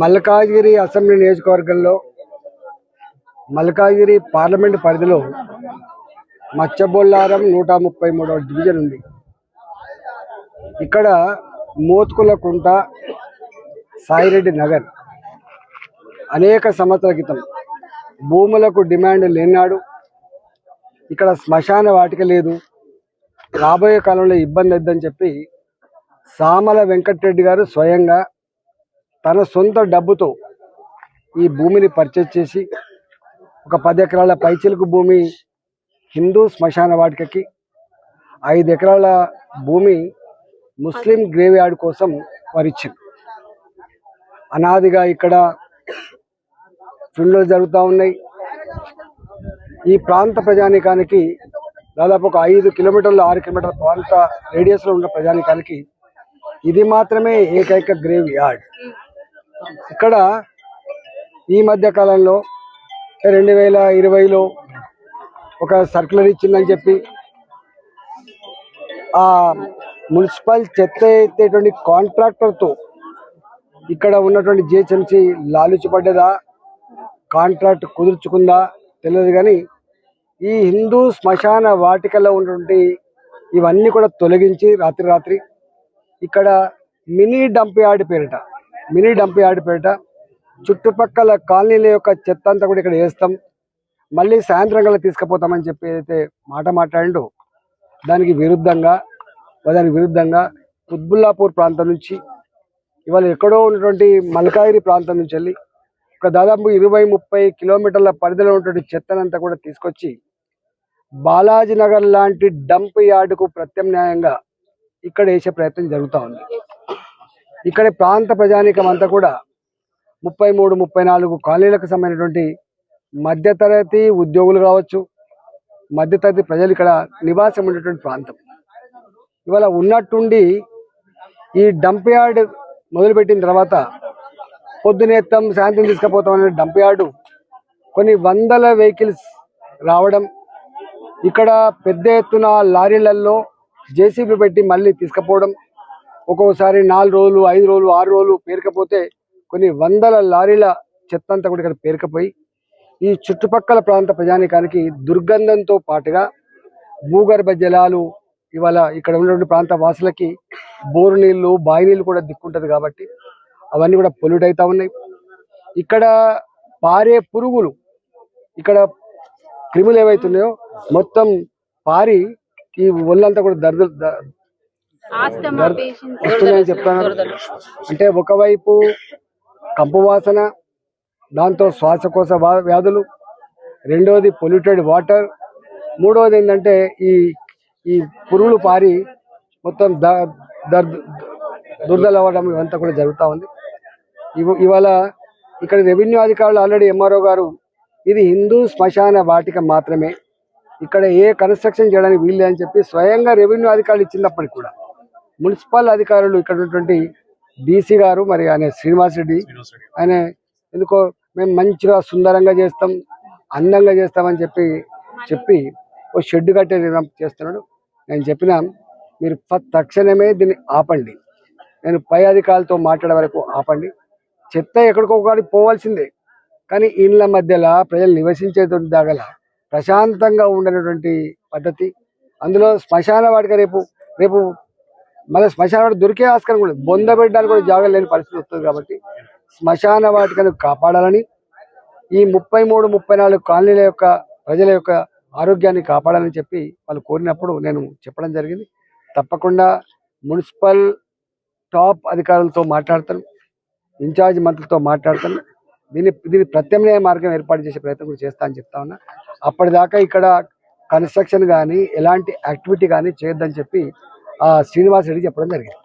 Malkajgiri assembly నియోజకవర్గంలో Malkajgiri parliament పరిధిలో మచ్చబొల్లారం నూట ముప్పై మూడవ డివిజన్ ఉంది. ఇక్కడ మోత్కుల కుంట సాయిరెడ్డి నగర్ అనేక సంవత్సరాల క్రితం భూములకు డిమాండ్ లేనాడు. ఇక్కడ శ్మశాన వాటిక లేదు. రాబోయే కాలంలో ఇబ్బంది వద్దని చెప్పి సామల వెంకటరెడ్డి గారు స్వయంగా తన సొంత డబ్బుతో ఈ భూమిని పర్చేజ్ చేసి ఒక పది ఎకరాల పైచిలుకు భూమి హిందూ శ్మశాన వాటికకి ఐదు ఎకరాల భూమి ముస్లిం గ్రేవ్ యార్డ్ కోసం వారిచ్చింది. అనాదిగా ఇక్కడ ఫిల్డ్లు జరుగుతూ ఉన్నాయి. ఈ ప్రాంత ప్రజానికానికి దాదాపు ఒక ఐదు కిలోమీటర్లు ఆరు కిలోమీటర్ల ప్రాంత రేడియస్లో ఉన్న ప్రజానికానికి ఇది మాత్రమే ఏకైక గ్రేవ్ యార్డ్ ఇక్కడ ఈ మధ్య కాలంలో రెండు వేల ఇరవైలో ఒక సర్క్యులర్ ఇచ్చిందని చెప్పి ఆ మున్సిపల్ చెత్త ఎత్తేటువంటి కాంట్రాక్టర్తో ఇక్కడ ఉన్నటువంటి జిహెచ్ఎంసీ లాలుచిపడ్డదా కాంట్రాక్ట్ కుదుర్చుకుందా తెలియదు కానీ ఈ హిందూ శ్మశాన వాటికలో ఉన్నటువంటి ఇవన్నీ కూడా తొలగించి రాత్రి రాత్రి ఇక్కడ మినీ డంప్ యార్డ్ పేరిట మినీ డంప్ యార్డ్ పేరిట చుట్టుపక్కల కాలనీల యొక్క చెత్త అంతా కూడా ఇక్కడ వేస్తాం. మళ్ళీ సాయంత్రం కల్లా తీసుకుపోతామని చెప్పి అయితే మాట మాట్లాడిండో దానికి విరుద్ధంగా దానికి విరుద్ధంగా కుత్బుల్లాపూర్ ప్రాంతం నుంచి ఇవాళ ఎక్కడో ఉన్నటువంటి మల్కాయిరి ప్రాంతం నుంచి వెళ్ళి ఒక దాదాపు ఇరవై ముప్పై కిలోమీటర్ల పరిధిలో ఉన్నటువంటి చెత్తనంతా కూడా తీసుకొచ్చి బాలాజీ నగర్ లాంటి డంప్ యార్డుకు ప్రత్యామ్నాయంగా ఇక్కడ వేసే ప్రయత్నం జరుగుతూ ఉంది. ఇక్కడ ప్రాంత ప్రజానీకం అంతా కూడా ముప్పై మూడు ముప్పై నాలుగు కాలనీలకు సంబంధించినటువంటి మధ్యతరగతి ఉద్యోగులు కావచ్చు మధ్యతరగతి ప్రజలు ఇక్కడ నివాసం ఉండేటువంటి ప్రాంతం. ఇవాళ ఉన్నట్టుండి ఈ డంప్ యార్డ్ మొదలుపెట్టిన తర్వాత పొద్దునేత్తాం సాయంత్రం తీసుకుపోతాం అనే డంప్ యార్డు కొన్ని వందల వెహికల్స్ రావడం ఇక్కడ పెద్ద ఎత్తున లారీలలో జేసీబీ పెట్టి మళ్ళీ తీసుకుపోవడం ఒక్కొక్కసారి నాలుగు రోజులు ఐదు రోజులు ఆరు రోజులు పేరుకపోతే కొన్ని వందల లారీల చెత్త అంతా కూడా ఇక్కడ పేరుకపోయి ఈ చుట్టుపక్కల ప్రాంత ప్రజానికానికి దుర్గంధంతో పాటుగా భూగర్భ జలాలు ఇవాళ ఇక్కడ ఉన్నటువంటి ప్రాంత వాసులకి బోరు నీళ్ళు బావి నీళ్ళు కూడా దిక్కుంటది కాబట్టి అవన్నీ కూడా పొల్యూట్ అవుతా ఉన్నాయి. ఇక్కడ పారే పురుగులు ఇక్కడ క్రిములు ఏవైతున్నాయో మొత్తం పారి ఈ ఒళ్ళంతా కూడా దర్ద వస్తున్నాయని చెప్తున్నారు అంటే ఒకవైపు కంపు వాసన దాంతో శ్వాసకోశ వ్యాధులు రెండోది పొల్యూటెడ్ వాటర్ మూడోది ఏంటంటే ఈ ఈ పురుగులు పారి మొత్తం ద దురదలు అవ్వడం ఇవంతా కూడా జరుగుతూ ఉంది. ఇవ- ఇవాళ ఇక్కడ రెవెన్యూ అధికారులు ఆల్రెడీ ఎంఆర్ఓ గారు ఇది హిందూ శ్మశాన వాటిక మాత్రమే. ఇక్కడ ఏ కన్స్ట్రక్షన్ చేయడానికి వీలు అని చెప్పి స్వయంగా రెవెన్యూ అధికారులు ఇచ్చినప్పటికి కూడా మున్సిపల్ అధికారులు ఇక్కడ ఉన్నటువంటి డీసీ గారు మరి ఆయన శ్రీనివాస్ రెడ్డి ఆయన ఎందుకో మేము మంచిగా సుందరంగా చేస్తాం అందంగా చేస్తామని చెప్పి చెప్పి ఓ షెడ్ కట్టే చేస్తున్నాడు. నేను చెప్పిన మీరు తక్షణమే దీన్ని ఆపండి. నేను పై అధికారులతో మాట్లాడే వరకు ఆపండి. చెత్త ఎక్కడికో ఒకటి పోవాల్సిందే. కానీ ఇళ్ళ మధ్యలో ప్రజలు నివసించేటువంటి దాగల ప్రశాంతంగా ఉండేటువంటి పద్ధతి. అందులో శ్మశాన వాటిక రేపు రేపు మళ్ళీ శ్మశాన వాటిక దొరికే ఆస్కారం కూడా బొంద పెట్టడానికి కూడా జాగా లేని పరిస్థితి వస్తుంది కాబట్టి శ్మశాన వాటికను కాపాడాలని ఈ ముప్పై మూడు ముప్పై నాలుగు కాలనీల యొక్క ప్రజల యొక్క ఆరోగ్యాన్ని కాపాడాలని చెప్పి వాళ్ళు కోరినప్పుడు నేను చెప్పడం జరిగింది. తప్పకుండా మున్సిపల్ టాప్ అధికారులతో మాట్లాడతాను. ఇన్ఛార్జ్ మంత్రులతో మాట్లాడతాను. దీన్ని దీన్ని ప్రత్యామ్నాయ మార్గం ఏర్పాటు చేసే ప్రయత్నం కూడా చేస్తా అని చెప్తా ఉన్నా. అప్పటిదాకా ఇక్కడ కన్స్ట్రక్షన్ కానీ ఎలాంటి యాక్టివిటీ కానీ చేయొద్దని చెప్పి ఆ శ్రీనివాస్ రెడ్డి చెప్పడం జరిగింది.